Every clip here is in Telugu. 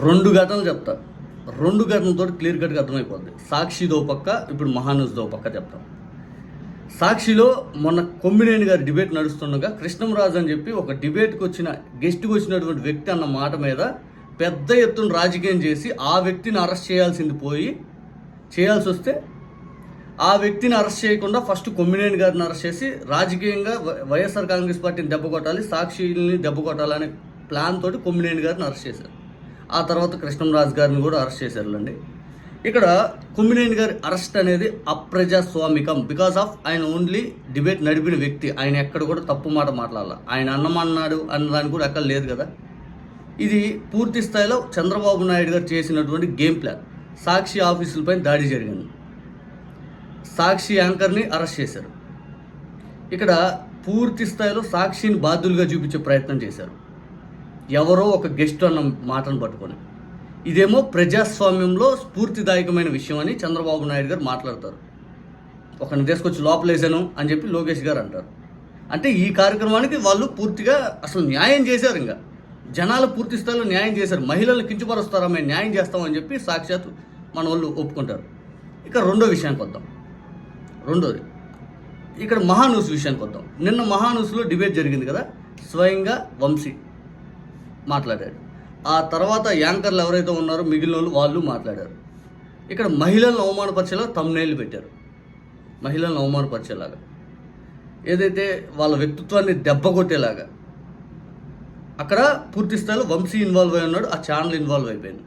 రెండు ఘటనలు చెప్తా. రెండు ఘటనలతో క్లియర్ కట్గా అర్థమైపోద్ది. సాక్షిదో పక్క ఇప్పుడు మహానుజ్దో పక్క చెప్తాం. సాక్షిలో మొన్న కొమ్మినేని గారి డిబేట్ నడుస్తుండగా కృష్ణంరాజు అని చెప్పి ఒక డిబేట్కి వచ్చిన గెస్ట్కి వచ్చినటువంటి వ్యక్తి అన్న మాట మీద పెద్ద ఎత్తున రాజకీయం చేసి ఆ వ్యక్తిని అరెస్ట్ చేయాల్సింది పోయి చేయాల్సి వస్తే ఆ వ్యక్తిని అరెస్ట్ చేయకుండా ఫస్ట్ కొమ్మినేని గారిని అరెస్ట్ చేసి రాజకీయంగా వై- వైఎస్ఆర్ కాంగ్రెస్ పార్టీని దెబ్బ కొట్టాలి సాక్షిని దెబ్బ కొట్టాలనే ప్లాన్ తోటి కొమ్మినేని గారిని అరెస్ట్ చేశారు. ఆ తర్వాత కృష్ణంరాజు గారిని కూడా అరెస్ట్ చేశారులండి. ఇక్కడ కుమ్మినేని గారి అరెస్ట్ అనేది అప్రజాస్వామికం బికాస్ ఆఫ్ ఆయన ఓన్లీ డిబేట్ నడిపిన వ్యక్తి. ఆయన ఎక్కడ కూడా తప్పు మాట మాట్లాడాల. ఆయన అన్నమన్నాడు అన్నదానికి కూడా ఎక్కడ లేదు కదా. ఇది పూర్తి స్థాయిలో చంద్రబాబు నాయుడు గారు చేసినటువంటి గేమ్ ప్లాన్ సాక్షి ఆఫీసులపై దాడి జరిగింది. సాక్షి యాంకర్ని అరెస్ట్ చేశారు. ఇక్కడ పూర్తి స్థాయిలో సాక్షిని బాధ్యులుగా చూపించే ప్రయత్నం చేశారు. ఎవరో ఒక గెస్ట్ అన్న మాటను పట్టుకొని. ఇదేమో ప్రజాస్వామ్యంలో స్ఫూర్తిదాయకమైన విషయం అని చంద్రబాబు నాయుడు గారు మాట్లాడతారు. ఒకరిని తీసుకొచ్చి లోపలేసాను అని చెప్పి లోకేష్ గారు అంటారు. అంటే ఈ కార్యక్రమానికి వాళ్ళు పూర్తిగా అసలు న్యాయం చేశారు ఇంకా. జనాలు పూర్తి స్థాయిలో న్యాయం చేశారు. మహిళలు కించపరుస్తారా మేము న్యాయం చేస్తామని చెప్పి సాక్షాత్ మన వాళ్ళు ఒప్పుకుంటారు. ఇక రెండో విషయానికి వద్దాం. రెండోది ఇక్కడ మహానూస్ విషయానికి వద్దాం. నిన్న మహానూస్లో డిబేట్ జరిగింది కదా స్వయంగా వంశీ. మాట్లాడాడు ఆ తర్వాత యాంకర్లు ఎవరైతే ఉన్నారో మిగిలిన వాళ్ళు వాళ్ళు మాట్లాడారు. ఇక్కడ మహిళలను అవమానపరిచేలా తమ్నేళ్ళు పెట్టారు. మహిళలను అవమానపరిచేలాగా. ఏదైతే వాళ్ళ వ్యక్తిత్వాన్ని దెబ్బ కొట్టేలాగా. అక్కడ పూర్తి స్థాయిలో వంశీ ఇన్వాల్వ్ అయి ఉన్నాడు ఆ ఛానల్ ఇన్వాల్వ్ అయిపోయింది.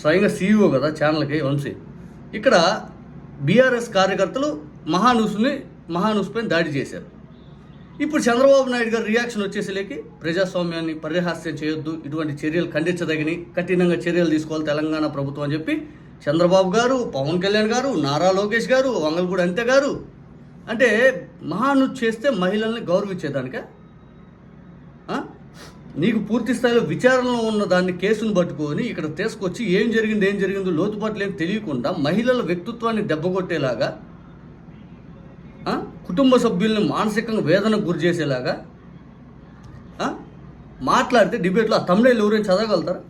స్వయంగా సీఈఓ కదా ఛానల్కి వంశీ. ఇక్కడ బీఆర్ఎస్ కార్యకర్తలు మహానూసుని మహానూస్ పైన దాడి చేశారు. ఇప్పుడు చంద్రబాబు నాయుడు గారు రియాక్షన్ వచ్చేసరికి ప్రజాస్వామ్యాన్ని పరిహాస్యం చేయొద్దు ఇటువంటి చర్యలు ఖండించదగిని కఠినంగా చర్యలు తీసుకోవాలి తెలంగాణ ప్రభుత్వం అని చెప్పి చంద్రబాబు గారు పవన్ కళ్యాణ్ గారు నారా లోకేష్ గారు వంగల్గూడ అంతే గారు. అంటే మహాను చేస్తే మహిళల్ని గౌరవించేదానిక? నీకు పూర్తి స్థాయిలో విచారణలో ఉన్న దాన్ని కేసును పట్టుకొని ఇక్కడ తీసుకొచ్చి ఏం జరిగింది ఏం జరిగిందో లోతుపాట్లు ఏం తెలియకుండా మహిళల వ్యక్తిత్వాన్ని దెబ్బకొట్టేలాగా కుటుంబ సభ్యుల్ని మానసికంగా వేదనకు గురి చేసేలాగా మాట్లాడితే డిబేట్లో ఆ తమిళ ఎవరైనా చదవగలుగుతారా?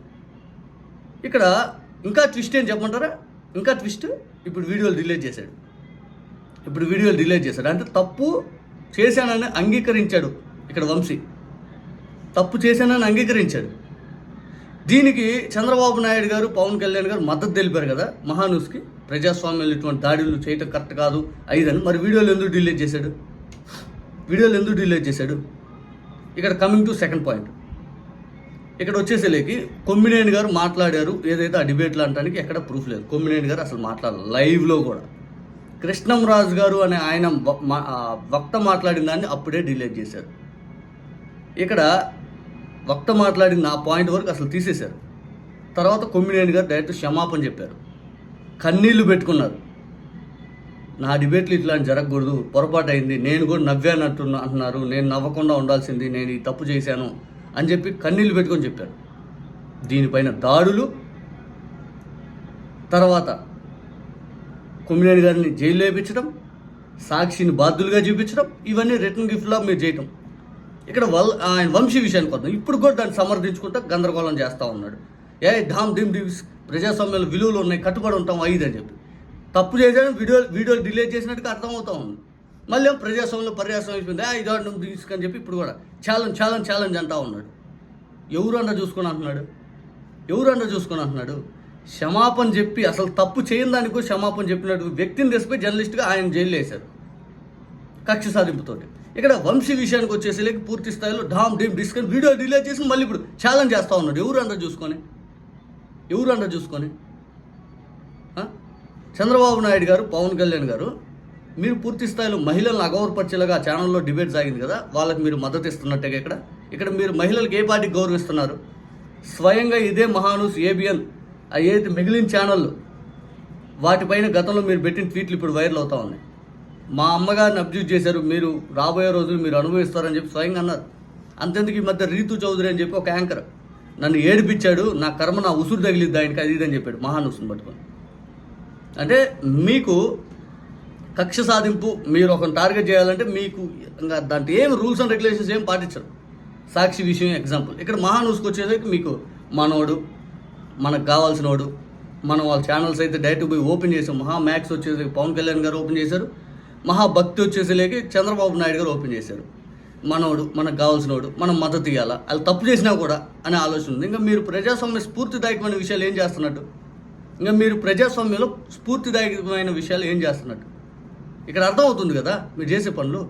ఇక్కడ ఇంకా ట్విస్ట్ ఏం చెప్పమంటారా? ఇంకా ట్విస్ట్ ఇప్పుడు వీడియోలు డిలీట్ చేశాడు. ఇప్పుడు వీడియోలు డిలీట్ చేశాడు. అంటే తప్పు చేశానని అంగీకరించాడు ఇక్కడ వంశీ. తప్పు చేశానని అంగీకరించాడు. దీనికి చంద్రబాబు నాయుడు గారు పవన్ కళ్యాణ్ గారు మద్దతు తెలిపారు కదా మహానూస్కి ప్రజాస్వామ్యంలో ఇటువంటి దాడులు చేయటం కరెక్ట్ కాదు ఐదని మరి వీడియోలు ఎందుకు డిలీట్ చేశాడు? వీడియోలు ఎందుకు డిలీట్ చేశాడు? ఇక్కడ కమింగ్ టు సెకండ్ పాయింట్ ఇక్కడ వచ్చేసేలేకి కొమ్మినేని గారు మాట్లాడారు ఏదైతే ఆ డిబేట్లు అంటానికి ఎక్కడ ప్రూఫ్ లేదు. కొమ్మినేని గారు అసలు మాట్లాడాలి లైవ్లో కూడా. కృష్ణంరాజు గారు అనే ఆయన మా- వక్త మాట్లాడిన దాన్ని అప్పుడే డిలీట్ చేశారు. ఇక్కడ వక్త మాట్లాడిన నా పాయింట్ వరకు అసలు తీసేశారు. తర్వాత కొమ్మినేని గారు డైరెక్ట్ క్షమాపణ చెప్పారు. కన్నీళ్ళు పెట్టుకున్నారు. నా డిబేట్లు ఇట్లాంటి జరగకూడదు పొరపాటు అయింది నేను కూడా నవ్వానట్టు అంటున్నారు నేను నవ్వకుండా ఉండాల్సింది నేను ఈ తప్పు చేశాను అని చెప్పి కన్నీళ్ళు పెట్టుకొని చెప్పారు. దీనిపైన దాడులు. తర్వాత కొమ్మినేని గారిని జైల్లో వేయించడం సాక్షిని బాధ్యులుగా చూపించడం ఇవన్నీ రిటర్న్ గిఫ్ట్లా మీరు చేయటం. ఇక్కడ వల్ ఆయన వంశీ విషయానికి వద్దాం. ఇప్పుడు కూడా దాన్ని సమర్థించుకుంటా గందరగోళం చేస్తూ ఉన్నాడు. ఏ ధామ్ ధిమ్ దివ్స్ ప్రజాస్వామ్యంలో విలువలు ఉన్నాయి కట్టుబడి ఉంటాం ఐదు అని చెప్పి. తప్పు చేశాను వీడియో వీడియోలు డిలే చేసినట్టుగా అర్థమవుతా ఉంది. మళ్ళీ ప్రజాస్వామ్యంలో పర్యాసం అయిపోయింది? ఆ ఇదో తీసుకొని చెప్పి ఇప్పుడు కూడా ఛాలెంజ్ ఛాలెంజ్ ఛాలెంజ్ అంటా ఉన్నాడు. ఎవరు అన్న చూసుకొని అంటున్నాడు? ఎవరు అన్న చూసుకొని అంటున్నాడు? క్షమాపణ చెప్పి అసలు తప్పు చేయని దానికి క్షమాపణ చెప్పినట్టు వ్యక్తిని తెసిపోయి జర్నలిస్ట్గా ఆయన జైలు వేశారు. కక్ష సాధింపుతోటి. ఇక్కడ వంశీ విషయానికి వచ్చేసరికి పూర్తి స్థాయిలో డామ్ డీమ్ డిస్కన్ వీడియో డిలే చేసి మళ్ళీ ఇప్పుడు ఛాలెంజ్ చేస్తూ ఉన్నాడు. ఎవరు అందరూ చూసుకొని? ఎవరు అందరూ చూసుకొని చంద్రబాబు నాయుడు గారు పవన్ కళ్యాణ్ గారు మీరు పూర్తి స్థాయిలో మహిళలను అగౌరపరిచేలాగా ఛానల్లో డిబేట్ సాగింది కదా వాళ్ళకి మీరు మద్దతు ఇస్తున్నట్టుగా ఇక్కడ. ఇక్కడ మీరు మహిళలకు ఏ పార్టీకి గౌరవిస్తున్నారు? స్వయంగా ఇదే మహానూస్ ఏబిఎన్ ఏదైతే మిగిలిన ఛానళ్ళు వాటిపైన గతంలో మీరు పెట్టిన ట్వీట్లు ఇప్పుడు వైరల్ అవుతా ఉన్నాయి. మా అమ్మగారిని అబ్జ్యూజ్ చేశారు. మీరు రాబోయే రోజులు మీరు అనుభవిస్తారని చెప్పి స్వయంగా అన్నారు. అంతెందుకు ఈ మధ్య రీతు చౌదరి అని చెప్పి ఒక యాంకర్ నన్ను ఏడిపించాడు. నా కర్మ నా ఉసురు తగిలిద్ది ఆయనకి అది ఇది అని చెప్పాడు. మహానుసుని పట్టుకొని. అంటే మీకు కక్ష సాధింపు మీరు ఒక టార్గెట్ చేయాలంటే మీకు ఇంకా దాంట్లో ఏం రూల్స్ అండ్ రెగ్యులేషన్స్ ఏం పాటించరు. సాక్షి విషయం ఎగ్జాంపుల్. ఇక్కడ మహానూస్కి వచ్చేసరికి మీకు మనోడు మనకు కావాల్సినోడు మనం వాళ్ళ ఛానల్స్ అయితే డైరెక్ట్ పోయి ఓపెన్ చేసాం. మహా మ్యాక్స్ వచ్చేసరికి పవన్ కళ్యాణ్ గారు ఓపెన్ చేశారు. మహాభక్తి వచ్చేసి చంద్రబాబు నాయుడు గారు ఓపెన్ చేశారు. మనోడు మనకు కావాల్సినోడు మనం మద్దతు ఇవ్వాలా వాళ్ళు తప్పు చేసినా కూడా అనే ఆలోచన ఉంది. ఇంకా మీరు ప్రజాస్వామ్య స్ఫూర్తిదాయకమైన విషయాలు ఏం చేస్తున్నట్టు? ఇంకా మీరు ప్రజాస్వామ్యంలో స్ఫూర్తిదాయకమైన విషయాలు ఏం చేస్తున్నట్టు? ఇక్కడ అర్థమవుతుంది కదా? మీరు చేసే పనులు